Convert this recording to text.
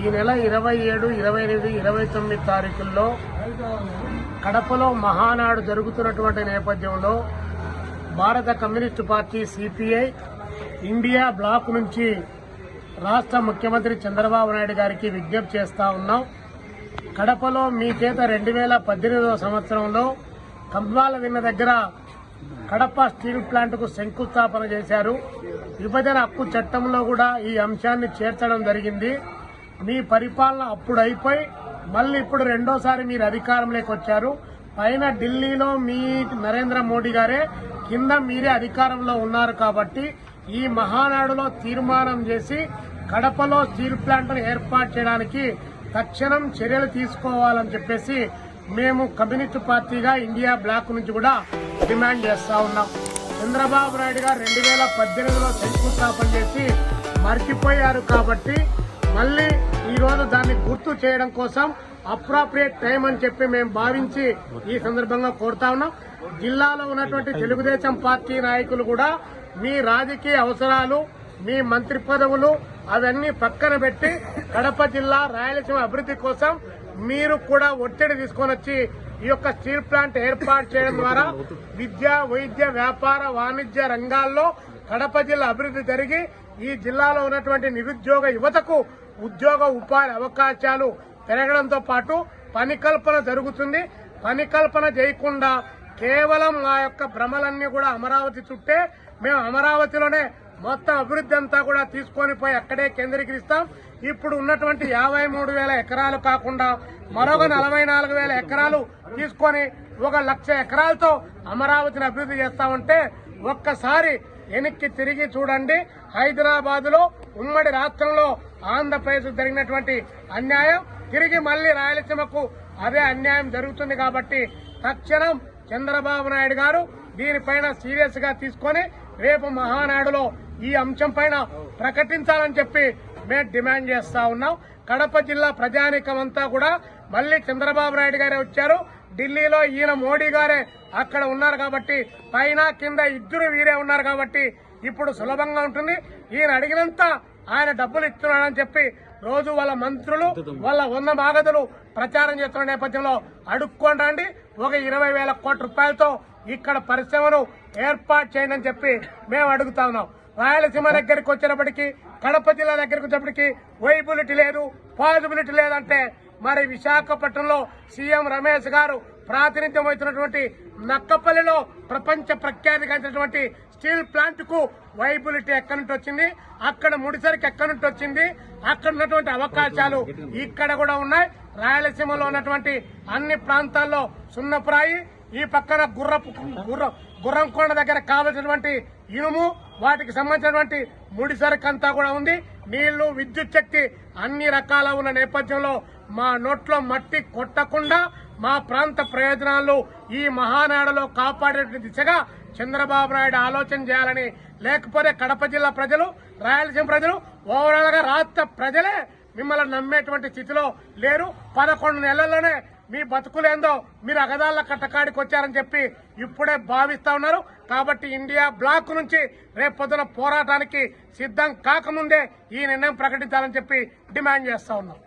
ఈ నెల ఇరవై ఏడు ఇరవై ఎనిమిది ఇరవై తొమ్మిది తారీఖుల్లో కడపలో మహానాడు జరుగుతున్నటువంటి నేపథ్యంలో భారత communist party CPI India bloc నుంచి రాష్ట్ర ముఖ్యమంత్రి చంద్రబాబు నాయుడు గారికి విజ్ఞప్తి చేస్తా ఉన్నాం. కడపలో మీ చేత రెండు వేల పద్దెనిమిదవ సంవత్సరంలో కంబాల విన్న దగ్గర కడప స్టీల్ ప్లాంట్కు శంకుస్థాపన చేశారు. విభజన హక్కు చట్టంలో కూడా ఈ అంశాన్ని చేర్చడం జరిగింది. మీ పరిపాలన అప్పుడు అయిపోయి మళ్ళీ ఇప్పుడు రెండోసారి మీరు అధికారంలోకి వచ్చారు. పైన ఢిల్లీలో మీ నరేంద్ర మోడీ గారే కింద మీరే అధికారంలో ఉన్నారు కాబట్టి ఈ మహానాడులో తీర్మానం చేసి కడపలో స్టీల్ ప్లాంట్ను ఏర్పాటు చేయడానికి తక్షణం చర్యలు తీసుకోవాలని చెప్పేసి మేము కమ్యూనిస్ట్ పార్టీగా ఇండియా బ్లాక్ నుంచి కూడా డిమాండ్ చేస్తా ఉన్నాం. చంద్రబాబు నాయుడు గారు రెండు వేల పద్దెనిమిదిలో శంకుస్థాపన చేసి మర్చిపోయారు కాబట్టి మళ్ళీ ఈరోజు దాన్ని గుర్తు చేయడం కోసం అప్రాప్రియేట్ టైం అని చెప్పి మేము భావించి ఈ సందర్భంగా కోరుతా ఉన్నాం. జిల్లాలో ఉన్నటువంటి తెలుగుదేశం పార్టీ నాయకులు కూడా మీ రాజకీయ అవసరాలు మీ మంత్రి పదవులు అవన్నీ పక్కన పెట్టి కడప జిల్లా రాయలసీమ అభివృద్ధి కోసం మీరు కూడా ఒత్తిడి తీసుకొని వచ్చి ఈ యొక్క స్టీల్ ప్లాంట్ ఏర్పాటు చేయడం ద్వారా విద్య వైద్య వ్యాపార వాణిజ్య రంగాల్లో కడప జిల్లా అభివృద్ధి జరిగి ఈ జిల్లాలో ఉన్నటువంటి నిరుద్యోగ యువతకు ఉద్యోగ ఉపాధి అవకాశాలు పెరగడంతో పాటు పని కల్పన జరుగుతుంది. పని కల్పన చేయకుండా కేవలం మా యొక్క భ్రమలన్నీ కూడా అమరావతి చుట్టే మేము అమరావతిలోనే మొత్తం అభివృద్ధి అంతా కూడా తీసుకొని పోయి అక్కడే కేంద్రీకరిస్తాం. ఇప్పుడు ఉన్నటువంటి యాభై మూడు వేల ఎకరాలు కాకుండా మరొక నలభై నాలుగు వేల ఎకరాలు తీసుకొని ఒక లక్ష ఎకరాలతో అమరావతిని అభివృద్ధి చేస్తామంటే ఒక్కసారి వెనక్కి తిరిగి చూడండి. హైదరాబాద్లో ఉమ్మడి రాష్ట్రంలో ఆంధ్రప్రదేశ్ జరిగినటువంటి అన్యాయం తిరిగి మళ్ళీ రాయలసీమకు అదే అన్యాయం జరుగుతుంది కాబట్టి తక్షణం చంద్రబాబు నాయుడు గారు దీనిపైన సీరియస్గా తీసుకొని రేపు మహానాడులో ఈ అంశం పైన ప్రకటించాలని చెప్పి మేము డిమాండ్ చేస్తా ఉన్నాం. కడప జిల్లా ప్రజానికం అంతా కూడా మళ్ళీ చంద్రబాబు నాయుడు గారే వచ్చారు. ఢిల్లీలో ఈయన మోడీ గారే అక్కడ ఉన్నారు కాబట్టి పైన కింద ఇద్దరు వీరే ఉన్నారు కాబట్టి ఇప్పుడు సులభంగా ఉంటుంది. ఈయన అడిగినంత ఆయన డబ్బులు ఇస్తున్నాడని చెప్పి రోజు వాళ్ళ మంత్రులు వాళ్ళ ఉన్న మాగదులు ప్రచారం చేస్తున్న నేపథ్యంలో అడుక్కొని రండి. ఒక ఇరవై వేల కోట్ల రూపాయలతో ఇక్కడ పరిశ్రమను ఏర్పాటు చేయండి అని చెప్పి మేము అడుగుతా ఉన్నాం. రాయలసీమ దగ్గరికి వచ్చేటప్పటికి కడప జిల్లా దగ్గరకు వచ్చేటప్పటికి వైబిలిటీ లేదు పాజిబిలిటీ లేదంటే మరి విశాఖపట్నంలో సీఎం రమేష్ గారు ప్రాతినిధ్యం వహిస్తున్నటువంటి నక్కపల్లిలో ప్రపంచ ప్రఖ్యాతిగాంచినటువంటి స్టీల్ ప్లాంట్కు వైబిలిటీ ఎక్కడి నుంచి వచ్చింది అక్కడ ముడిసరికి ఎక్కడి నుంచి వచ్చింది అక్కడ ఉన్నటువంటి అవకాశాలు ఇక్కడ కూడా ఉన్నాయి. రాయలసీమలో ఉన్నటువంటి అన్ని ప్రాంతాల్లో సున్నపురాయి ఈ పక్కన గుర్రపు గుర్ర గుర్రంకొండ దగ్గర కావలసినటువంటి ఇనుము వాటికి సంబంధించినటువంటి ముడి సరుకు అంతా కూడా ఉంది. నీళ్ళు విద్యుత్ శక్తి అన్ని రకాల ఉన్న నేపథ్యంలో మా నోట్లో మట్టి కొట్టకుండా మా ప్రాంత ప్రయోజనాలు ఈ మహానాడులో కాపాడే దిశగా చంద్రబాబు నాయుడు ఆలోచన చేయాలని లేకపోతే కడప జిల్లా ప్రజలు రాయలసీమ ప్రజలు ఓవరాల్గా రాష్ట్ర ప్రజలే మిమ్మల్ని నమ్మేటువంటి స్థితిలో లేరు. పదకొండు నెలల్లోనే మీ బతుకులేందో మీరు అగదాళ్ళ కట్టకాడికి వచ్చారని చెప్పి ఇప్పుడే భావిస్తా ఉన్నారు. కాబట్టి ఇండియా బ్లాక్ నుంచి రేపు పొద్దున పోరాటానికి సిద్ధం కాకముందే ఈ నిర్ణయం ప్రకటించాలని చెప్పి డిమాండ్ చేస్తా ఉన్నాం.